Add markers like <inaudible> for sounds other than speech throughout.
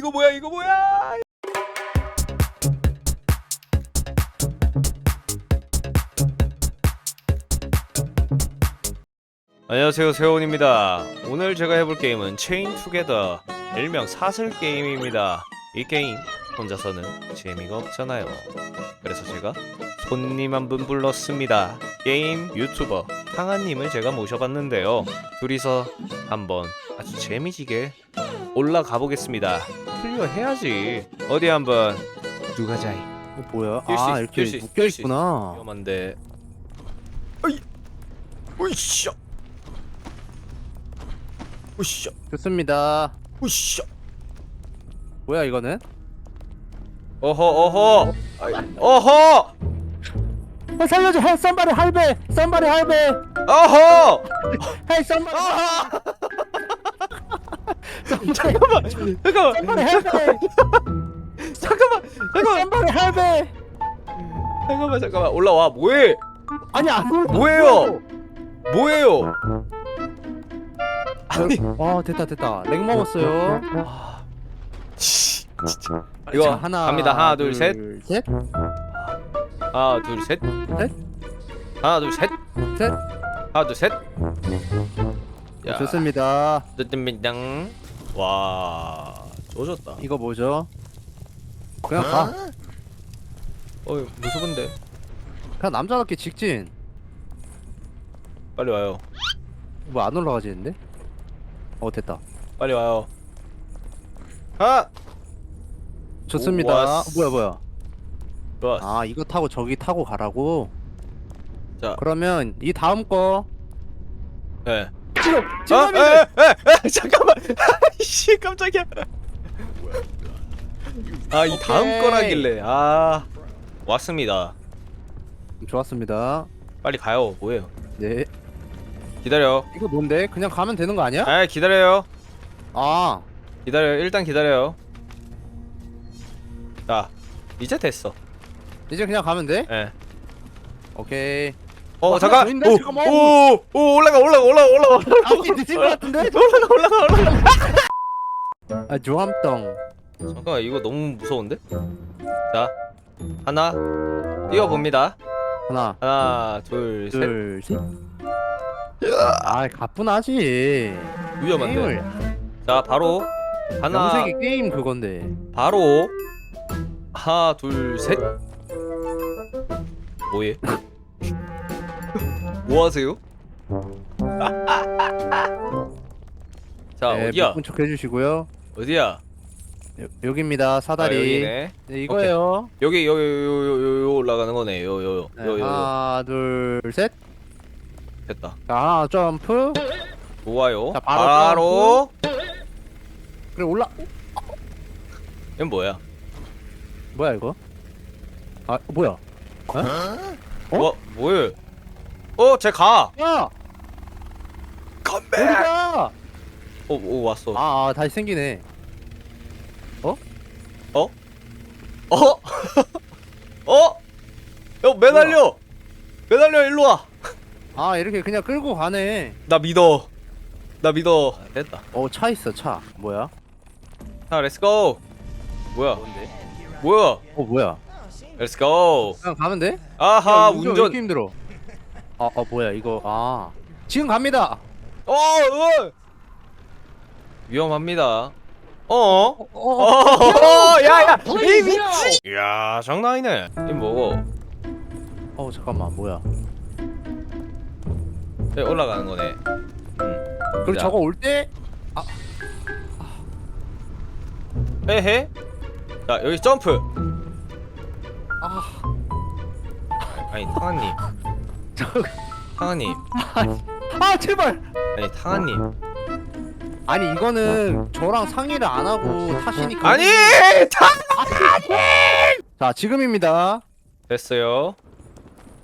이거 뭐야 이거 뭐야? 안녕하세요 세훈입니다. 오늘 제가 해볼 게임은 체인 투게더 일명 사슬 게임입니다. 이 게임 혼자서는 재미가 없잖아요. 그래서 제가 손님 한 분 불렀습니다. 게임 유튜버 상한님을 제가 모셔봤는데요. 둘이서 한번 아주 재미지게 올라가 보겠습니다. 클리어 해야지. 어디 한번. 누가 자이. 어, 뭐야? 뛸수 아 있- 이렇게 있- 묶여 뛸수 있- 있구나. 위험한데. 어이! 으쌰! 으쌰! 좋습니다. 으쌰! 뭐야 이거는? 어허 어허! 아이, 어허! 아, 살려줘! 헬 썸바리 할배! 썸바리 할배! 어허! 헬 썸바리 잠깐만 잠깐만 썸바리 할배! 잠깐만 잠깐만 썸바리 할배! 잠깐만 잠깐만 올라와 뭐해 아니 안 올. 뭐예요? 뭐예요 아니 아 됐다 됐다. 렉 먹었어요. 아, 씨, 진짜 자, 이거 하나 갑니다 하나 둘셋 셋 하나 둘셋 셋. 하나 둘셋 셋. 하나 둘셋 야 좋습니다. 뜨뜻민당 와 조졌다 이거 뭐죠? 그냥 가. 어이 무서운데 그냥 남자답게 직진. 빨리 와요 뭐 안 올라가지는데? 어 됐다. 빨리 와요 아 좋습니다. 왔어. 뭐야 뭐야? 좋아 아 이거 타고 저기 타고 가라고. 자 그러면 이 다음 거 네. 지금 아, 지금 에, 에, 에, 잠깐만. <laughs> 씨, 깜짝이야. 아, 이 다음 오케이. 거라길래. 아, 왔습니다. 좋았습니다. 빨리 가요. 뭐예요? 네. 기다려. 이거 뭔데? 그냥 가면 되는 거 아니야? 아, 기다려요. 아, 기다려요. 일단 기다려요. 자, 이제 됐어. 이제 그냥 가면 돼? 예. 오케이. 어, 어, 잠깐. 오, 잠깐만. 오, 오, 올라가, 올라가, 올라가, 올라가. 아직 늦은 거 같은데? <laughs> 올라가, 올라가, 올라가. 아, 조함덩. 잠깐만, 이거 너무 무서운데? 자, 하나, 뛰어봅니다. 하나, 하나, 둘, 셋. 둘, 셋. 아, 가뿐하지. 위험한데. 게임을. 자, 바로 하나, 영세기 게임 그건데. 바로 하나 둘셋 뭐해? 뭐 하세요? <laughs> 자 네, 어디야? 몇분 척 해주시고요. 어디야? 여, 여기입니다. 아, 사다리. 여기네. 네, 이거예요. 여기 여기 요요요 요 올라가는 거네. 요요요 네, 요요 요. 하나, 둘, 셋. 됐다. 자, 하나 점프. 좋아요. 자, 바로 바로 그래 올라. 이건 뭐야? 뭐야 이거? 아, 뭐야? 어? 뭐 뭐해? 어, 쟤 가. 야, 컴백. 어디가? 오, 오 왔어. 아, 아, 다시 생기네. 어? 어? <laughs> 야 매달려. 매달려 일로 와. 아, 이렇게 그냥 끌고 가네. 나 믿어. 나 믿어. 됐다. 어, 차 있어, 차. 뭐야? 자, 렛츠 고. 뭐야? 뭔데? 뭐야? 어, 뭐야? 렛츠 고. 그냥 가면 돼? 아하, 야, 운전 왜 운전. 이렇게 힘들어. 아, 아, 뭐야 이거? 아, 지금 갑니다. 어, 어. 위험합니다. 어? 어, 어, 어, 야, 야, 이 미치. 야, 장난 아니네. 이 뭐고? 어, 잠깐만, 뭐야? 네, 올라가는 거네. 그리고 자. 저거 올 때? 헤헤. 자, 여기 점프. 아, 아니, 탕아님. 저, 탕아님. 아, 제발. 아니, 탕아님. 아니 이거는 저랑 상의를 안 하고 타시니까. 아니, 탕. 자, 지금입니다. 됐어요.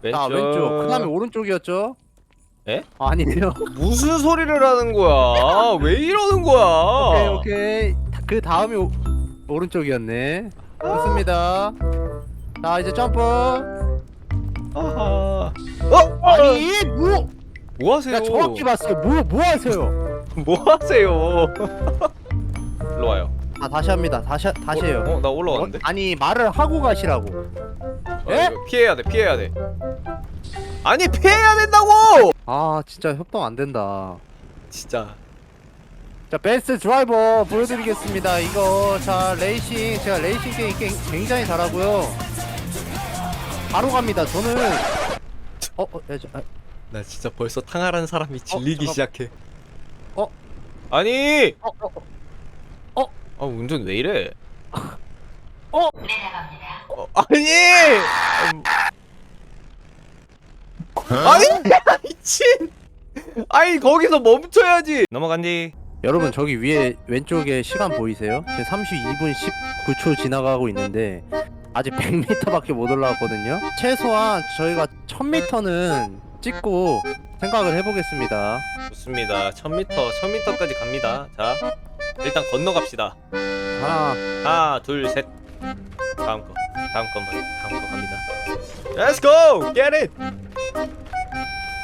왼쪽. 자, 왼쪽. 그 다음에 오른쪽이었죠? 예? 아니에요. 무슨 소리를 하는 거야? 왜 이러는 거야? 오케이, 오케이. 다- 그 다음이 오, 오른쪽이었네. 좋습니다. 자, 이제 점프. 아하. 어? 아니, 뭐? 뭐 하세요? 야, 정확히 봤어요. 뭐, 뭐 하세요? <laughs> 뭐 하세요? 일로 와요. 아 다시 합니다. 다시 다시 해요. 어, 나 올라갔는데? 어, 아니 말을 하고 가시라고. 어, 에? 이거 피해야 돼, 피해야 돼. 아니 피해야 된다고! 아 진짜 협동 안 된다. 진짜. 자 베스트 드라이버 보여드리겠습니다. 이거 자 레이싱 제가 레이싱 게임 게- 굉장히 잘하고요. 바로 갑니다. 저는 어, 어, 야, 저, 아, 나 진짜 벌써 탕하란 사람이 질리기 시작해. 어? 아니! 어, 어, 아 운전 왜 이래? 어? 어, 아니! 아니 미친! 아니 거기서 멈춰야지. 넘어간디. 여러분 저기 위에 왼쪽에 시간 보이세요? 지금 32분 19초 지나가고 있는데 아직 100m밖에 못 올라왔거든요. 최소한 저희가 1000m는 찍고 생각을 해보겠습니다. 좋습니다. 1000m, 1000m까지 갑니다. 자, 일단 건너갑시다. 하나, 하나, 둘, 셋. 다음 거, 다음 거, 다음 거 갑니다. Let's go, get it.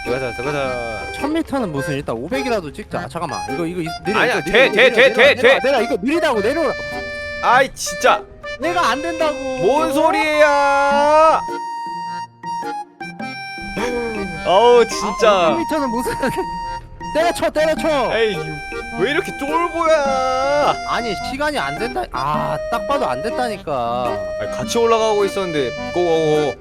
들어가자, 들어가자. 1000m는 무슨 일단 500이라도 찍자. 아, 잠깐만. 이거 이거 느려. 아니야, 이거 돼, 돼, 돼, 돼, 돼. 내려 이거 느리다고 내려라. 아이 진짜, 내가 안 된다고. 뭔 소리야? 어우 진짜. 500m는 무슨 때려쳐 때려쳐. 에이, 왜 이렇게 쫄보야? 아니 시간이 안 된다. 아 딱 봐도 안 됐다니까. 아니, 같이 올라가고 있었는데, 고고고.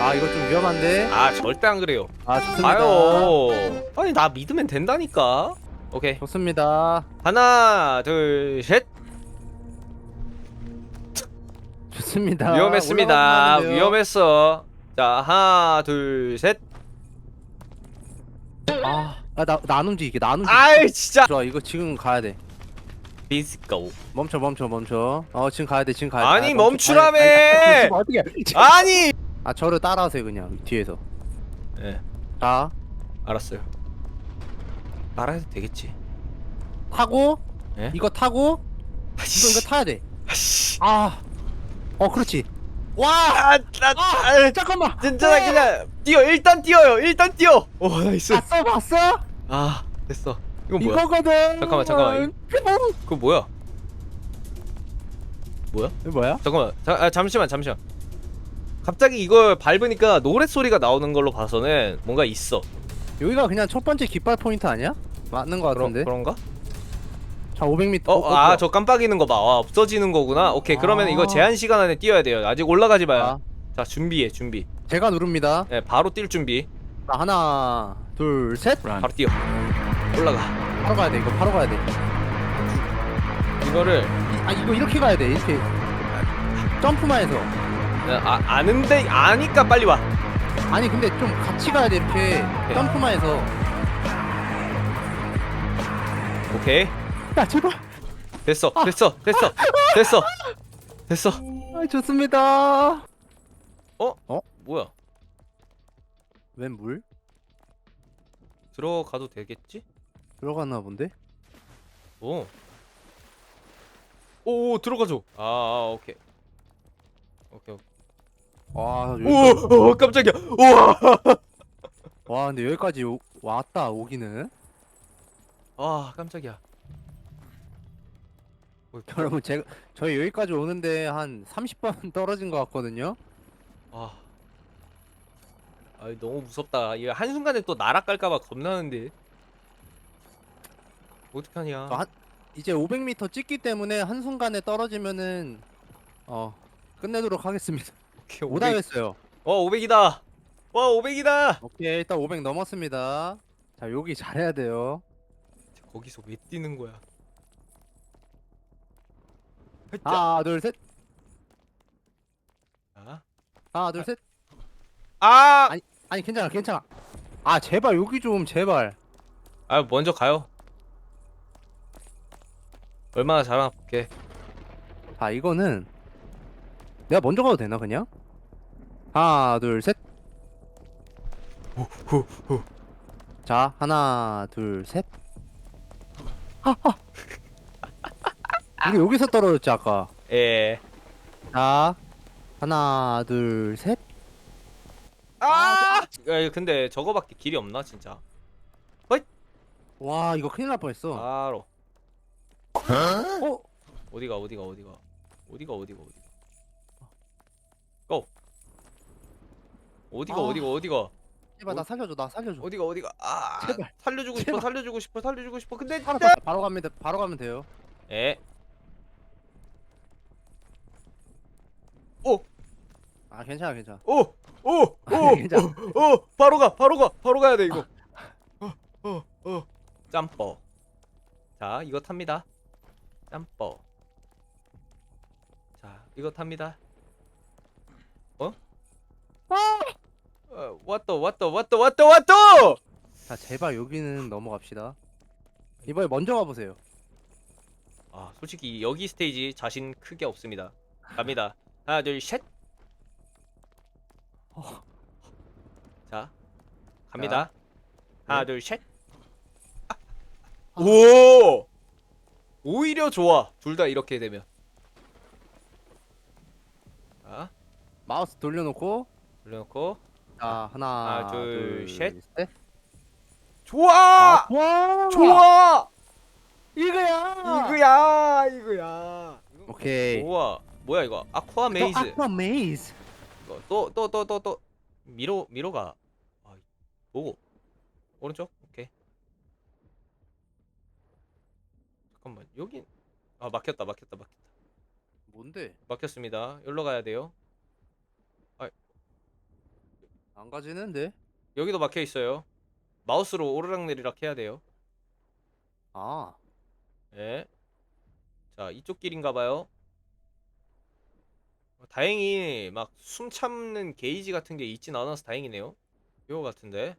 아 이거 좀 위험한데. 아 절대 안 그래요. 아 좋습니다. 아유, 아니 나 믿으면 된다니까. 오케이. 좋습니다. 하나, 둘, 셋. 좋습니다. 위험했습니다. 올라가면 돼요. 위험했어. 자, 하나, 둘, 셋. 아, 아, 나, 나안 움직이게, 나 안 움직이게. 아이, 진짜. 좋아, 이거 지금 가야 돼. 비스고. 멈춰, 멈춰, 멈춰. 어, 지금 가야 돼, 지금 가야 돼. 아니, 아, 멈춰. 멈추라며! 아니, 아니, 아니, 어떻게? <laughs> 아니. 아, 저를 따라하세요, 그냥 뒤에서. 예, 자, 알았어요. 말해도 되겠지. 타고, 예? 이거 타고, 이거 이거 타야 돼. 아, 어, 그렇지. 와, 아, 나, 아, 잠깐만. 진짜 어, 그냥 뛰어. 일단 뛰어요. 일단 뛰어. 오, 나이스. 봤어, 봤어? 아, 됐어. 이건 뭐야? 이거거든. 잠깐만, 잠깐만. 뿅. 그거 뭐야? 뭐야? 이거 뭐야? 잠깐만. 자, 아, 잠시만, 잠시만. 갑자기 이걸 밟으니까 노랫 소리가 나오는 걸로 봐서는 뭔가 있어. 여기가 그냥 첫 번째 깃발 포인트 아니야? 맞는 거 그런 같은데. 그런가? 자, 500m. 어, 아, 저 깜빡이는 거 봐. 와, 없어지는 거구나. 오케이, 그러면 아. 이거 제한 시간 안에 뛰어야 돼요. 아직 올라가지 마요. 아, 자, 준비해, 준비. 제가 누릅니다. 네, 바로 뛸 준비. 자, 하나, 둘, 셋. 바로 뛰어. 올라가. 바로 가야 돼. 이거 바로 가야 돼. 이거를 아, 이거 이렇게 가야 돼. 이렇게. 점프만 해서. 아, 아는데 아니까 빨리 와. 아니, 근데 좀 같이 가야 돼. 이렇게. 점프만 해서. 오케이. 야, 제발. 됐어. 됐어. 됐어. 됐어. 됐어. 아, 좋습니다. 어? 어? 뭐야? 웬 물? 들어가도 되겠지? 들어갔나 본데? 오. 오, 들어가죠. 아, 아, 오케이. 오케이. 오케이. 와, 여기, 오, <laughs> 오, 깜짝이야. 우와. 와, 근데 여기까지 오, 왔다, 오기는. 아, 깜짝이야. 어, <laughs> 여러분, 제가, 저희 여기까지 오는데 한 30번 <laughs> 떨어진 것 같거든요? 아. 아, 너무 무섭다. 이거 한순간에 또 날아갈까봐 겁나는데. 어떡하냐. 저 한, 이제 500m 찍기 때문에 한 순간에 떨어지면은, 어, 끝내도록 하겠습니다. <laughs> 오케이, 5다 500. 했어요. 어, 500이다. 와, 500이다. 오케이, 일단 500 넘었습니다. 자, 여기 잘해야 돼요. 거기서 왜 뛰는 거야? 자. 하나, 둘, 셋. 아, 하나, 둘, 셋. 아, 아니. 아니, 괜찮아, 괜찮아. 아, 제발, 여기 좀, 제발. 아, 먼저 가요. 얼마나 잘하나 볼게. 자, 이거는 내가 먼저 가도 되나, 그냥? 하나, 둘, 셋. 후후후. 자, 하나, 둘, 셋. 우리 여기서 떨어졌지, 아까. 예. 자, 하나, 둘, 셋. 아! 야, 근데 저거밖에 길이 없나 진짜? 와, 이거 큰일 날 뻔했어. 바로. 어? 어디가 어디가 어디가 어디가 어디가 어디가 고 어디가 아. 어디가 어디가 제발 나 살려줘 나 살려줘 어디가 어디가 아 제발, 살려주고 싶어 제발. 살려주고 싶어 살려주고 싶어 근데 바로, 가- 바로 가면 돼 바로 가면 돼요 에 오! 아 괜찮아 괜찮아 오! 오! 오! 괜찮아. 오! 오! 바로 가! 바로 가! 바로 가야 돼 이거 어! 어! 어! 짬뻐 자 이거 탑니다 짬뻐 자 이거 탑니다 어? 어, 왔다 왔다 왔다 왔다 왔다 자 제발 여기는 넘어갑시다 이번에 먼저 가보세요 아 솔직히 여기 스테이지 자신 크게 없습니다 갑니다 하나 둘셋 어. 자 갑니다. 하나 네. 둘셋. 오! 오히려 좋아. 둘 다 이렇게 되면. 자. 마우스 돌려놓고. 올려놓고. 자 하나, 하나, 둘, 셋. 셋. 좋아! 아, 와 좋아! 이거야! 이거야 이거야. 오케이. 좋아. 뭐야 이거? 아쿠아 메이즈. 아쿠아 메이즈 또 또 또 또 또. 미로 미로가. 아, 뭐고. 오른쪽? 오케이. 잠깐만 여긴. 아 막혔다 막혔다 막혔다. 뭔데? 막혔습니다. 여기로 가야 돼요. 안 가지는데? 여기도 막혀 있어요. 마우스로 오르락 내리락 해야 돼요. 아. 예. 자 이쪽 길인가 봐요 어, 다행히 막 숨 참는 게이지 같은 게 있진 않아서 다행이네요 이거 같은데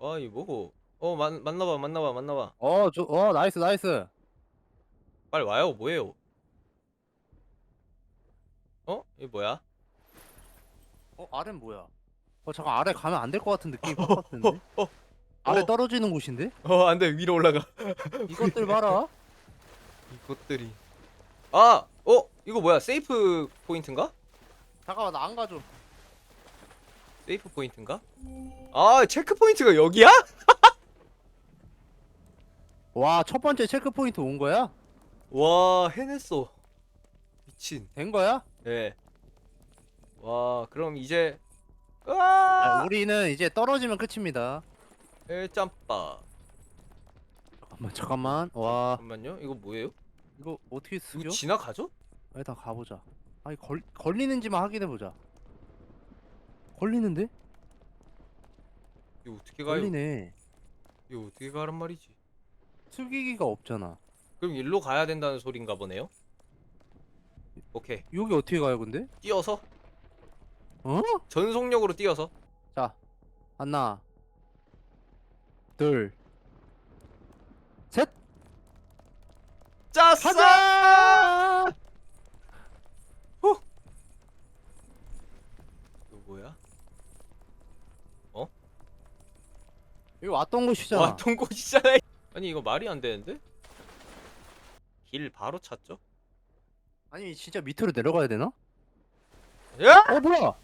아이 뭐고 어 만, 맞나봐 맞나봐 맞나봐 어, 저, 어, 나이스, 나이스. 빨리 와요 뭐예요 어? 이게 뭐야? 어, 아래는 뭐야? 어, 잠깐 아래 가면 안 될 것 같은 느낌이 <laughs> 확 받는데? 어, 아래 어. 떨어지는 곳인데? 어 안 돼 위로 올라가 이것들 봐라. <laughs> 이것들이 아! 어? 이거 뭐야 세이프 포인트인가? 잠깐만, 나 안 가줘. 세이프 포인트인가? 아 체크 포인트가 여기야? <laughs> 와, 첫 번째 체크 포인트 온 거야? 와 해냈어 미친 된 거야? 예. 와 그럼 이제 자, 으아 우리는 이제 떨어지면 끝입니다. 일짬빠 잠깐만, 잠깐만. 와, 잠깐만요 이거 뭐예요? 이거 어떻게 이거 쓰겨? 지나가죠? 일단 가보자. 아니, 걸, 걸리는지만 확인해 보자. 걸리는데? 이거 어떻게 가요? 걸리네. 이거 어떻게 가란 말이지? 숙이기가 없잖아. 그럼 일로 가야 된다는 소린가 보네요. 오케이 여기 어떻게 가요, 근데? 뛰어서 어? 전속력으로 뛰어서 자, 하나, 둘, 셋! 짰어! 가자! 이거 뭐야? 여기 왔던 곳이잖아. 왔던 곳이잖아. 아니 이거 말이 안 되는데? 길 바로 찾죠? 아니 진짜 밑으로 내려가야 되나? 야! 어 뭐야?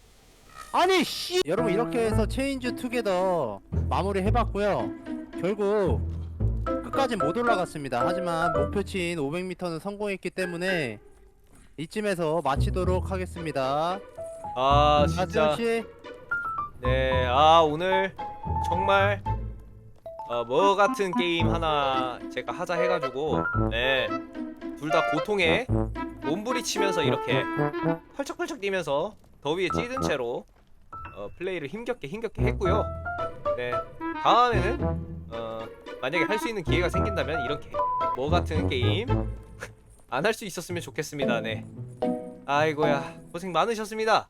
아니 씨. 여러분 이렇게 해서 체인지 투게더 마무리 해봤고요. 결국 끝까지 못 올라갔습니다. 하지만 목표치인 500m는 성공했기 때문에 이쯤에서 마치도록 하겠습니다. 아 진짜. 하지원 씨, 네, 아 오늘 정말 어, 뭐 같은 게임 하나 제가 하자 해가지고 네, 둘 다 고통에 몸부리치면서 이렇게 펄쩍펄쩍 뛰면서 더위에 찌든 채로 어, 플레이를 힘겹게 힘겹게 했고요. 네, 다음에는 어, 만약에 할 수 있는 기회가 생긴다면 이렇게 뭐 같은 게임 <laughs> 안 할 수 있었으면 좋겠습니다. 네, 아이고야 고생 많으셨습니다.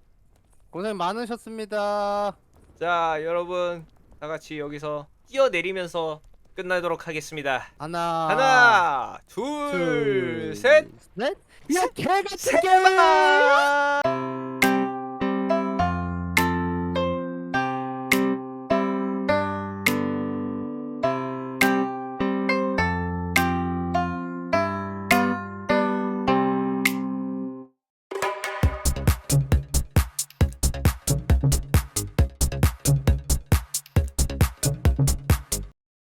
고생 많으셨습니다. 자 여러분 다 같이 여기서 뛰어내리면서 끝나도록 하겠습니다 하나, 하나 둘, 둘셋 셋. 야 개같은 게! 셋